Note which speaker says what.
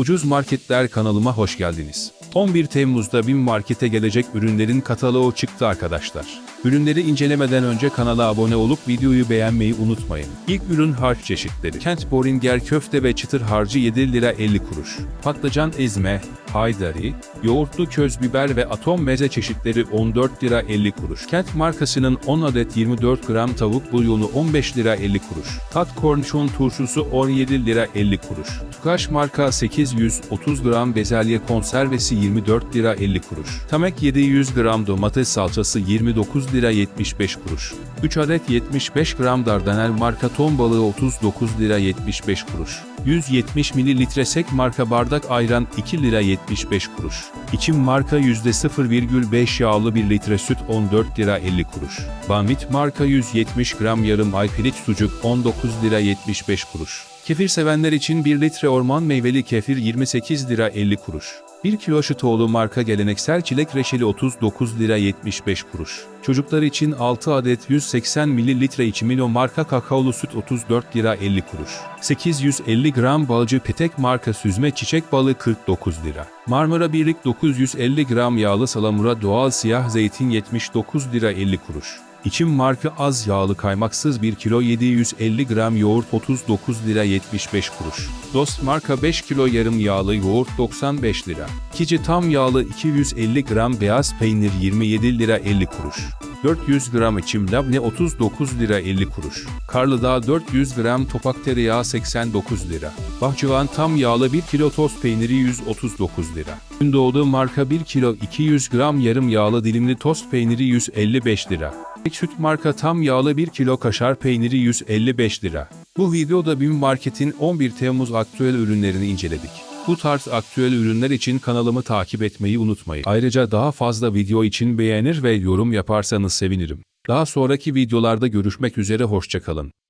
Speaker 1: Ucuz Marketler kanalıma hoş geldiniz. 11 Temmuz'da BİM Market'e gelecek ürünlerin kataloğu çıktı arkadaşlar. Ürünleri incelemeden önce kanala abone olup videoyu beğenmeyi unutmayın. İlk ürün harç çeşitleri. Kent Boringer köfte ve çıtır harcı 7 lira 50 kuruş. Patlıcan ezme, haydari, yoğurtlu köz biber ve atom meze çeşitleri 14 lira 50 kuruş. Kent markasının 10 adet 24 gram tavuk bulyonu 15 lira 50 kuruş. Tat kornişon turşusu 17 lira 50 kuruş. Tukaş marka 830 gram bezelye konservesi 24 lira 50 kuruş. Tamek 700 gram domates salçası 29 lira 75 kuruş. 3 adet 75 gram dardanel marka ton balığı 39 lira 75 kuruş. 170 mililitre sek marka bardak ayran 2 lira 75 kuruş. İçim marka %0,5 yağlı 1 litre süt 14 lira 50 kuruş. Banvit marka 170 gram yarım ay pirinç sucuk 19 lira 75 kuruş. Kefir sevenler için 1 litre orman meyveli kefir 28 lira 50 kuruş. 1 kilo Şıtoğlu marka geleneksel çilek reçeli 39 lira 75 kuruş. Çocuklar için 6 adet 180 mililitre içimilo marka kakaolu süt 34 lira 50 kuruş. 850 gram balcı petek marka süzme çiçek balı 49 lira. Marmara Birlik 950 gram yağlı salamura doğal siyah zeytin 79 lira 50 kuruş. İçim marka az yağlı kaymaksız 1 kilo 750 gram yoğurt 39 lira 75 kuruş. Dost marka 5 kilo yarım yağlı yoğurt 95 lira. Kici tam yağlı 250 gram beyaz peynir 27 lira 50 kuruş. 400 gram içim labne 39 lira 50 kuruş. Karlıdağ 400 gram topak tereyağı 89 lira. Bahçıvan tam yağlı 1 kilo toz peyniri 139 lira. Gündoğdu marka 1 kilo 200 gram yarım yağlı dilimli tost peyniri 155 lira. Süt marka tam yağlı 1 kilo kaşar peyniri 155 lira. Bu videoda BİM Market'in 11 Temmuz aktüel ürünlerini inceledik. Bu tarz aktüel ürünler için kanalımı takip etmeyi unutmayın. Ayrıca daha fazla video için beğenir ve yorum yaparsanız sevinirim. Daha sonraki videolarda görüşmek üzere hoşçakalın.